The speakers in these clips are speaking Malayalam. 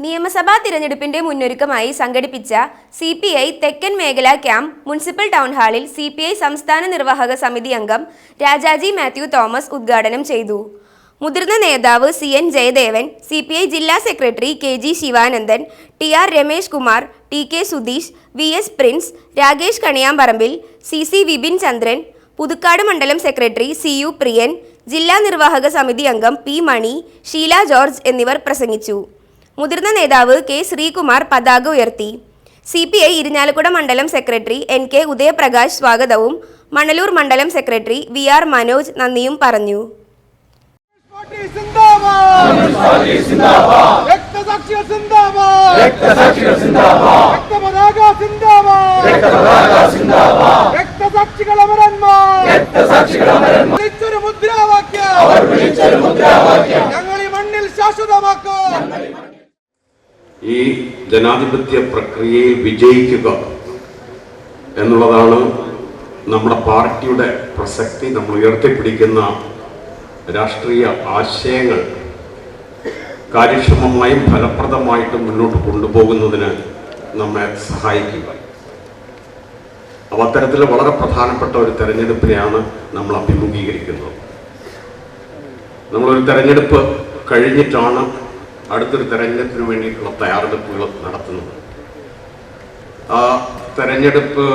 നിയമസഭാ തിരഞ്ഞെടുപ്പിന്റെ മുന്നൊരുക്കമായി സംഘടിപ്പിച്ച സി പി ഐ തെക്കൻ മേഖലാ ക്യാമ്പ് മുനിസിപ്പൽ ടൗൺ ഹാളിൽ സി പി ഐ സംസ്ഥാന നിർവാഹക സമിതി അംഗം രാജാജി മാത്യു തോമസ് ഉദ്ഘാടനം ചെയ്തു. മുതിർന്ന നേതാവ് C N Jayadevan C P I ജില്ലാ secretary K G Sivanandan T R Ramesh Kumar T K Sudheesh V S Prince Rakesh Kaniyamparambil C C Vipin Chandran Puthukkad മണ്ഡലം സെക്രട്ടറി സി യു പ്രിയൻ ജില്ലാ നിർവാഹക സമിതി അംഗം പി മണി ഷീല ജോർജ് എന്നിവർ പ്രസംഗിച്ചു. മുതിർന്ന നേതാവ് കെ ശ്രീകുമാർ പതാക ഉയർത്തി. സി പി ഐ ഇരിഞ്ഞാലക്കുട മണ്ഡലം സെക്രട്ടറി എൻ കെ ഉദയപ്രകാശ് സ്വാഗതവും മണലൂർ മണ്ഡലം സെക്രട്ടറി വി ആർ മനോജ് നന്ദിയും പറഞ്ഞു. മുദ്രാവാക്യം ഞങ്ങൾ ഈ മണ്ണിൽ ശാശ്വതമാക്കും ഈ ജനാധിപത്യ പ്രക്രിയയിൽ വിജയിക്കുക എന്നുള്ളതാണ് നമ്മുടെ പാർട്ടിയുടെ പ്രസക്തി. നമ്മൾ ഉയർത്തിപ്പിടിക്കുന്ന രാഷ്ട്രീയ ആശയങ്ങൾ കാര്യക്ഷമമായും ഫലപ്രദമായിട്ടും മുന്നോട്ട് കൊണ്ടുപോകുന്നതിന് നമ്മെ സഹായിക്കുക. അപ്പോൾ അത്തരത്തിൽ വളരെ പ്രധാനപ്പെട്ട ഒരു തെരഞ്ഞെടുപ്പിനെയാണ് നമ്മൾ അഭിമുഖീകരിക്കുന്നത്. നമ്മളൊരു തെരഞ്ഞെടുപ്പ് കഴിഞ്ഞിട്ടാണ് അടുത്തൊരു തെരഞ്ഞെടുപ്പിന് വേണ്ടിയിട്ടുള്ള തയ്യാറെടുപ്പുകൾ നടത്തുന്നത്. ആ തെരഞ്ഞെടുപ്പ്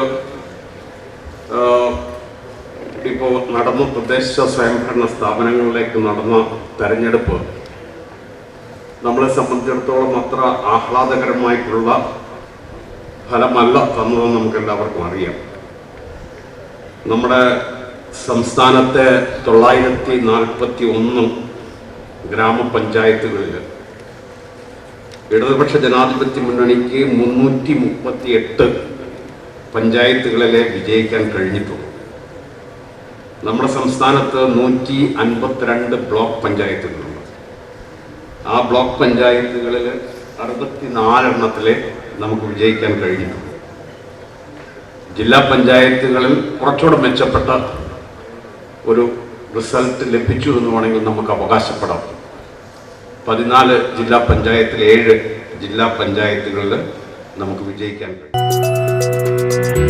ഇപ്പോൾ നടന്ന തദ്ദേശ സ്വയംഭരണ സ്ഥാപനങ്ങളിലേക്ക് നടന്ന തെരഞ്ഞെടുപ്പ് നമ്മളെ സംബന്ധിച്ചിടത്തോളം അത്ര ആഹ്ലാദകരമായിട്ടുള്ള ഫലമല്ല തന്നതെന്ന് നമുക്ക് എല്ലാവർക്കും അറിയാം. നമ്മുടെ സംസ്ഥാനത്തെ തൊള്ളായിരത്തി നാൽപ്പത്തി ഒന്ന് ഗ്രാമപഞ്ചായത്തുകളിൽ ഇടതുപക്ഷ ജനാധിപത്യ മുന്നണിക്ക് മുന്നൂറ്റി മുപ്പത്തി എട്ട് പഞ്ചായത്തുകളിലെ വിജയിക്കാൻ കഴിഞ്ഞിട്ടുള്ളൂ നമ്മുടെ സംസ്ഥാനത്ത് നൂറ്റി അൻപത്തിരണ്ട് ബ്ലോക്ക് പഞ്ചായത്തുകളുണ്ട്. ആ ബ്ലോക്ക് പഞ്ചായത്തുകളിൽ അറുപത്തിനാലെണ്ണത്തിലെ നമുക്ക് വിജയിക്കാൻ കഴിഞ്ഞിട്ടുള്ളൂ ജില്ലാ പഞ്ചായത്തുകളിൽ കുറച്ചുകൂടെ മെച്ചപ്പെട്ട ഒരു റിസൾട്ട് ലഭിച്ചു എന്ന് വേണമെങ്കിൽ നമുക്ക് അവകാശപ്പെടാം. പതിനാല് ജില്ലാ പഞ്ചായത്തിൽ ഏഴ് ജില്ലാ പഞ്ചായത്തുകളിൽ നമുക്ക് വിജയിക്കാൻ കഴിയും.